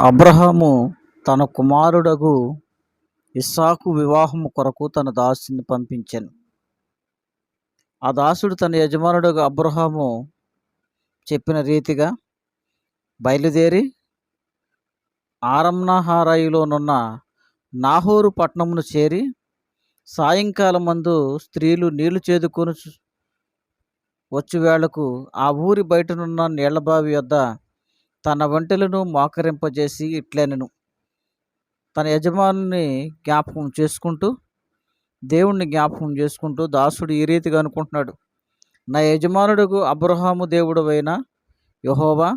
అబ్రహాము తన కుమారుడగు ఇస్సాకు వివాహము కొరకు తన దాసుని పంపించాను. ఆ దాసుడు తన యజమానుడగు అబ్రహాము చెప్పిన రీతిగా బయలుదేరి ఆరంనహారాయిలోనున్న నాహోరు పట్టణమును చేరి సాయంకాలం మందు స్త్రీలు నీళ్ళు చేదుకొని వచ్చి వేళకు ఆ ఊరి బయటనున్న నీళ్ళబావి వద్ద తన ఒంటెలను మోకరింపజేసి ఇట్లనెను. తన యజమానుని జ్ఞాపకం చేసుకుంటూ దేవుణ్ణి జ్ఞాపకం చేసుకుంటూ దాసుడు ఈ రీతిగా అనుకుంటున్నాడు. నా యజమానుడుకు అబ్రహాము దేవుడు అయిన యహోవా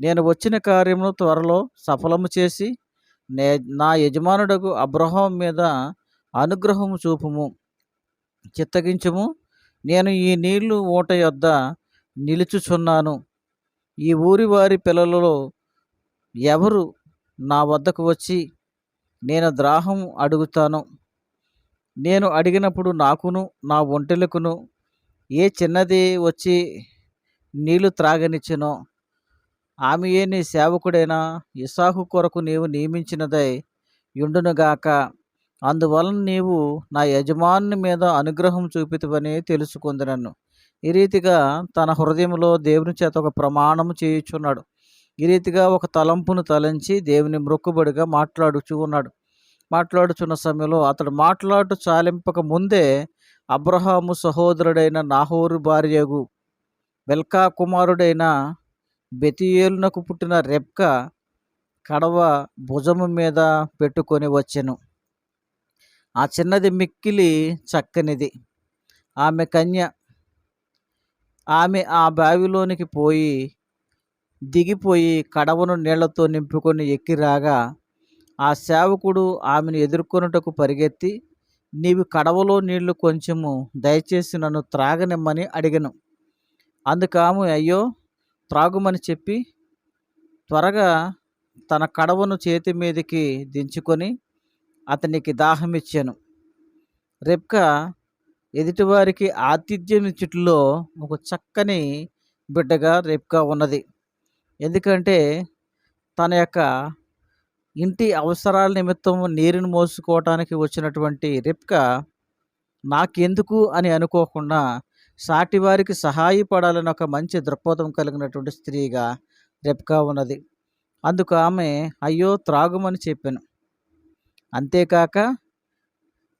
నేను వచ్చిన కార్యమును త్వరలో సఫలము చేసి నే నా యజమానుడకు అబ్రహం మీద అనుగ్రహము చూపుము చిత్తగించము. నేను ఈ నీళ్ళు ఓట యొద్ద నిలుచుచున్నాను. ఈ ఊరి వారి పిల్లలలో ఎవరు నా వద్దకు వచ్చి నేను ద్రాహం అడుగుతాను? నేను అడిగినప్పుడు నాకును నా ఒంటెలకును ఏ చిన్నది వచ్చి నీళ్ళు త్రాగనిచ్చునో? ఆమెయే నీ సేవకుడైన? ఇసాకు కొరకు నీవు నియమించినదై యుండునుగాక. అందువలన నీవు నా యజమాని మీద అనుగ్రహం చూపితవని తెలుసుకుందనన్ను. ఈ రీతిగా తన హృదయంలో దేవుని చేత ఒక ప్రమాణము చేయుచున్నాడు. ఈ రీతిగా ఒక తలంపును తలంచి దేవుని మొక్కుబడిగా మాట్లాడుచు ఉన్నాడు. మాట్లాడుచున్న సమయంలో అతడు మాట్లాడు చాలింపక ముందే అబ్రహాము సహోదరుడైన నాహోరు భార్యగు వెల్కా కుమారుడైన బెతియేలునకు పుట్టిన రెప్క కడవ భుజము మీద పెట్టుకొని వచ్చెను. ఆ చిన్నది మిక్కిలి చక్కనిది. ఆమె కన్య ఆమె ఆ బావిలోనికి పోయి దిగిపోయి కడవను నీళ్ళతో నింపుకొని ఎక్కి రాగా ఆ సేవకుడు ఆమెను ఎదుర్కొనుటకు పరిగెత్తి నీవు కడవలో నీళ్ళు కొంచెము దయచేసి నన్ను త్రాగనిమ్మని అడిగను. అందుకాము అయ్యో త్రాగుమని చెప్పి త్వరగా తన కడవను చేతి మీదకి దించుకొని అతనికి దాహమిచ్చాను రెప్కా ఎదుటివారికి ఆతిథ్యం ఇచ్చుట్లో ఒక చక్కని బిడ్డగా రెప్కా ఉన్నది. ఎందుకంటే తన యొక్క ఇంటి అవసరాల నిమిత్తం నీరుని మోసుకోవటానికి వచ్చినటువంటి రిప్క నాకెందుకు అని అనుకోకుండా సాటివారికి సహాయపడాలని ఒక మంచి దృక్పథం కలిగినటువంటి స్త్రీగా రెప్కా ఉన్నది. అందుకు ఆమె అయ్యో త్రాగుమని చెప్పాను. అంతేకాక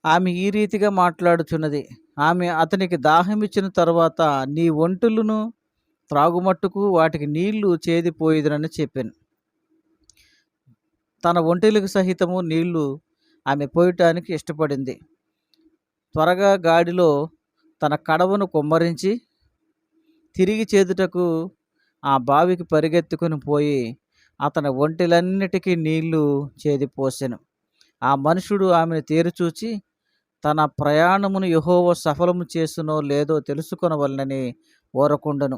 ఆమె ఈ రీతిగా మాట్లాడుచున్నది ఆమె అతనికి దాహం ఇచ్చిన తర్వాత నీ ఒంటులను త్రాగుమట్టుకు వాటికి నీళ్ళు చేదిపోయేదనని చెప్పాను. తన ఒంటెలకు సహితము నీళ్ళు ఆమె పోయటానికి ఇష్టపడింది. త్వరగా గాడిలో తన కడవను కుమ్మరించి తిరిగి చేదుటకు ఆ బావికి పరిగెత్తుకుని పోయి అతని ఒంటిలన్నిటికీ నీళ్ళు చేదిపోసెను. ఆ మనుషుడు ఆమెను తేరుచూచి తన ప్రయాణమును యహోవ సఫలము చేసునో లేదో తెలుసుకొనవలనని ఓరకుండను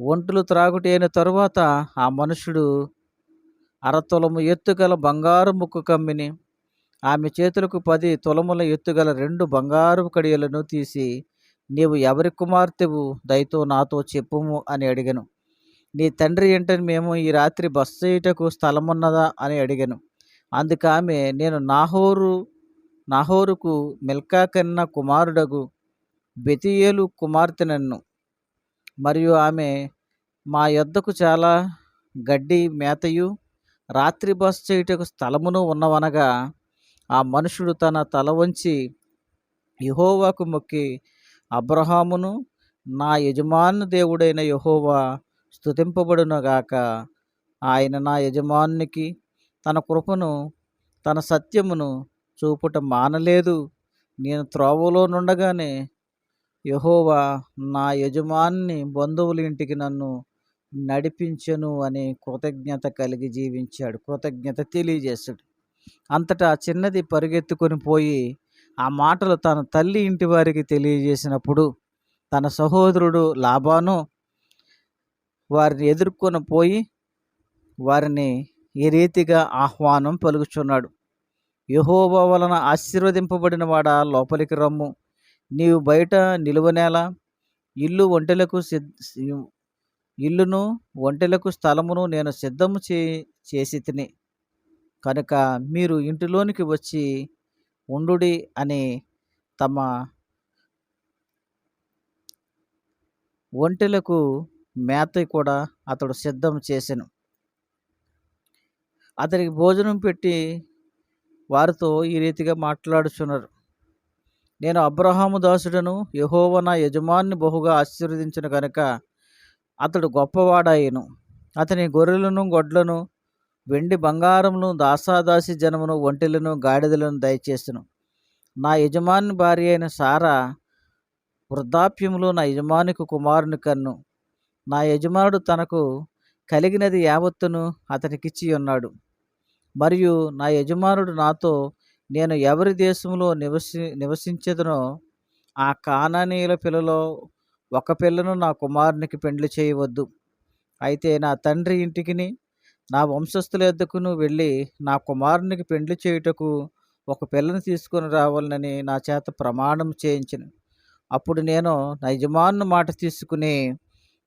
ఒంటులు త్రాగుటైన తరువాత ఆ మనుషుడు అరతులము ఎత్తుగల బంగారు ముక్కు కమ్మిని ఆమె చేతులకు పది తులముల ఎత్తుగల రెండు బంగారు కడియలను తీసి నీవు ఎవరి కుమార్తెవు? దయతో నాతో చెప్పుము అని అడిగాను. నీ తండ్రి ఏంటని మేము ఈ రాత్రి బస్సు చేయటకు స్థలమున్నదా? అని అడిగాను. అందుకు ఆమె నేను నాహోరు నాహోరుకు మిల్కా కన్న కుమారుడగు బెతియేలు కుమార్తెనన్ను. మరియు ఆమె మా యొద్దకు చాలా గడ్డి మేతయు రాత్రి బస చేయుటకు స్థలమును ఉన్నవనగా ఆ మనుషుడు తన తల వంచి యహోవాకు మొక్కి అబ్రహామును నా యజమాను దేవుడైన యహోవా స్థుతింపబడునగాక ఆయన నా యజమానునికి తన కృపను తన సత్యమును చూపుట మానలేదు. నేను త్రోవలో నుండగానే యహోవా నా యజమాని బంధువుల ఇంటికి నన్ను నడిపించను అని కృతజ్ఞత కలిగి జీవించాడు. కృతజ్ఞత తెలియజేశాడు. అంతటా చిన్నది పరిగెత్తుకొని పోయి ఆ మాటలు తన తల్లి ఇంటి వారికి తెలియజేసినప్పుడు తన సహోదరుడు లాభాను వారిని ఎదుర్కొని పోయి వారిని ఈ రీతిగా ఆహ్వానం పలుకుచున్నాడు. యహోబా వలన ఆశీర్వదింపబడిన వాడ లోపలికి రమ్ము. నీవు బయట నిలువనేల ఇల్లు ఒంటెలకు ఇల్లును ఒంటెలకు స్థలమును నేను సిద్ధము చే చేసి తిని కనుక మీరు ఇంటిలోనికి వచ్చి ఉండుడి అని తమ ఒంటెలకు మేత కూడా అతడు సిద్ధం చేసెను. అతనికి భోజనం పెట్టి వారితో ఈ రీతిగా మాట్లాడుచున్నారు. నేను అబ్రహాము దాసుడను యహోవ నా యజమాన్ని బహుగా ఆశీర్వదించిన కనుక అతడు గొప్పవాడాయను. అతని గొర్రెలను గొడ్లను వెండి బంగారమును దాసాదాసి జనమును ఒంటెలను గాడిదలను దయచేసను. నా యజమాని భార్య అయిన సారా వృద్ధాప్యములో నా యజమానికి కుమారుని కన్ను. నా యజమానుడు తనకు కలిగినది యావత్తును అతనికిచ్చి ఉన్నాడు మరియు నా యజమానుడు నాతో నేను ఎవరి దేశంలో నివసి నివసించదనో ఆ కానానీయుల పిల్లలో ఒక పిల్లను నా కుమారునికి పెండ్లి చేయవద్దు. అయితే నా తండ్రి ఇంటికిని నా వంశస్థుల ఎద్దకును వెళ్ళి నా కుమారునికి పెండ్లి చేయుటకు ఒక పిల్లను తీసుకొని రావాలని నా చేత ప్రమాణం చేయించను. అప్పుడు నేను నా యజమాను మాట తీసుకుని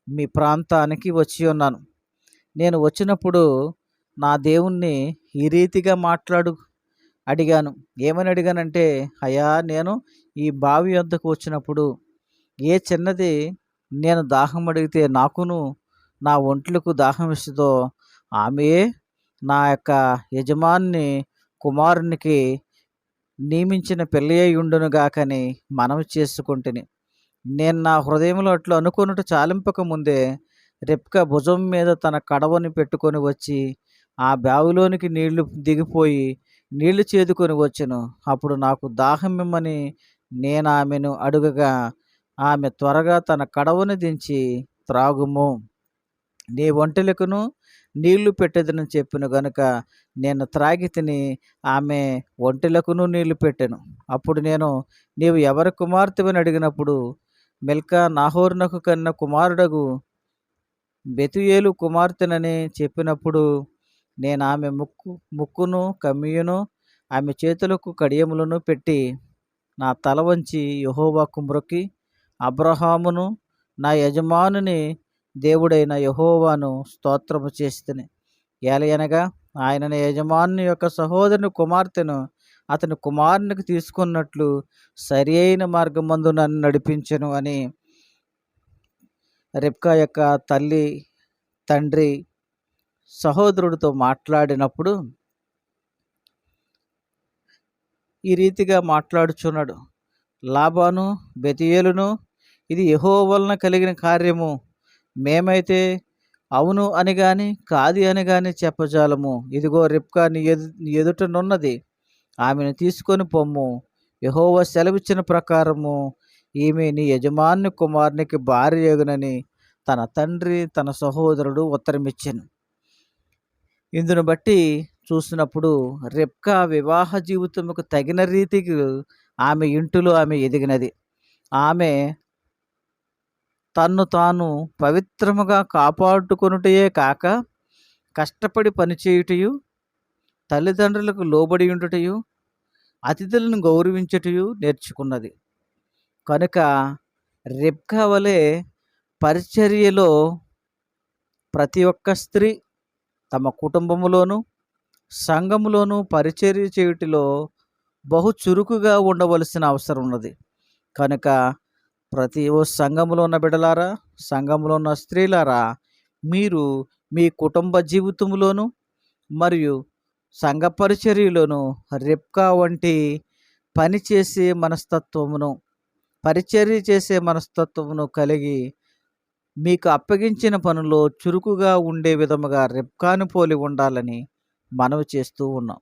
మీ ప్రాంతానికి వచ్చి ఉన్నాను. నేను వచ్చినప్పుడు నా దేవుణ్ణి ఈ రీతిగా మాట్లాడు అడిగాను. ఏమని అడిగానంటే అయ్యా నేను ఈ బావి వద్దకు వచ్చినప్పుడు ఏ చిన్నది నేను దాహం అడిగితే నాకును నా ఒంట్లకు దాహం ఇస్తుందో ఆమెయే నా యొక్క యజమాని కుమారునికి నియమించిన పెళ్ళయ్య ఉండును గాకని మనవి చేసుకుంటుని. నేను నా హృదయంలో అట్లు అనుకున్నట్టు చాలింపక ముందే రెప్క భుజం మీద తన కడవని పెట్టుకొని వచ్చి ఆ బావిలోనికి నీళ్ళు దిగిపోయి నీళ్ళు చేదుకొని వచ్చెను. అప్పుడు నాకు దాహం ఇమ్మని నేను ఆమెను అడుగగా ఆమె త్వరగా తన కడవను దించి త్రాగుము. నీ ఒంటెలకును నీళ్ళు పెట్టేదని చెప్పిన గనుక నేను త్రాగి తిని ఆమె ఒంటెలకును నీళ్ళు పెట్టాను. అప్పుడు నేను నీవు ఎవరి కుమార్తెవని అడిగినప్పుడు మిల్కా నాహోర్నకు కన్న కుమారుడగు బెతుయేలు కుమార్తెనని చెప్పినప్పుడు నేను ఆమె ముక్కు ముక్కును కమ్మియును ఆమె చేతులకు కడియములను పెట్టి నా తల వంచి యహోవాకు మ్రొక్కి అబ్రహామును నా యజమానుని దేవుడైన యహోవాను స్తోత్రము చేస్తుని. ఏలయనగా ఆయన యజమాని యొక్క సహోదరుని కుమార్తెను అతని కుమారునికి తీసుకున్నట్లు సరి అయిన మార్గమందు నన్ను నడిపించను అని రిప్కా యొక్క తల్లి తండ్రి సహోదరుడితో మాట్లాడినప్పుడు ఈ రీతిగా మాట్లాడుచున్నాడు. లాభాను బెతియేలును ఇది యహో వలన కలిగిన కార్యము. మేమైతే అవును అని కానీ కాది అని కానీ చెప్పజాలము. ఇదిగో రిప్కా నీ ఎదు నీ ఎదుటనున్నది. ఆమెను తీసుకొని పొమ్ము. యహోవ సెలవిచ్చిన ప్రకారము ఈమె నీ యజమాని కుమారునికి భార్య ఎగునని తన తండ్రి తన సహోదరుడు ఉత్తరమిచ్చాను. ఇందును బట్టి చూసినప్పుడు రెప్కా వివాహ జీవితముకు తగిన రీతికి ఆమె ఇంటిలో ఆమె ఎదిగినది. ఆమె తన్ను తాను పవిత్రముగా కాపాడుకునుటయే కాక కష్టపడి పనిచేయుటయు తల్లిదండ్రులకు లోబడి ఉండుటయు అతిథులను గౌరవించుటయు నేర్చుకున్నది. కనుక రెప్కా వలె పరిచర్యలో ప్రతి ఒక్క స్త్రీ తమ కుటుంబములోను సంఘములోను పరిచర్య చేయుటిలో బహు చురుకుగా ఉండవలసిన అవసరం ఉన్నది కనుక ప్రతి ఓ సంఘములో ఉన్న బిడలారా సంఘంలో ఉన్న స్త్రీలారా మీరు మీ కుటుంబ జీవితంలోను మరియు సంఘ పరిచర్యలోను రెప్కా వంటి పని చేసే మనస్తత్వమును పరిచర్య చేసే మనస్తత్వమును కలిగి మీకు అప్పగించిన పనులో చురుకుగా ఉండే విధముగా రెప్కాను పోలి ఉండాలని మనవి చేస్తూ ఉన్నాం.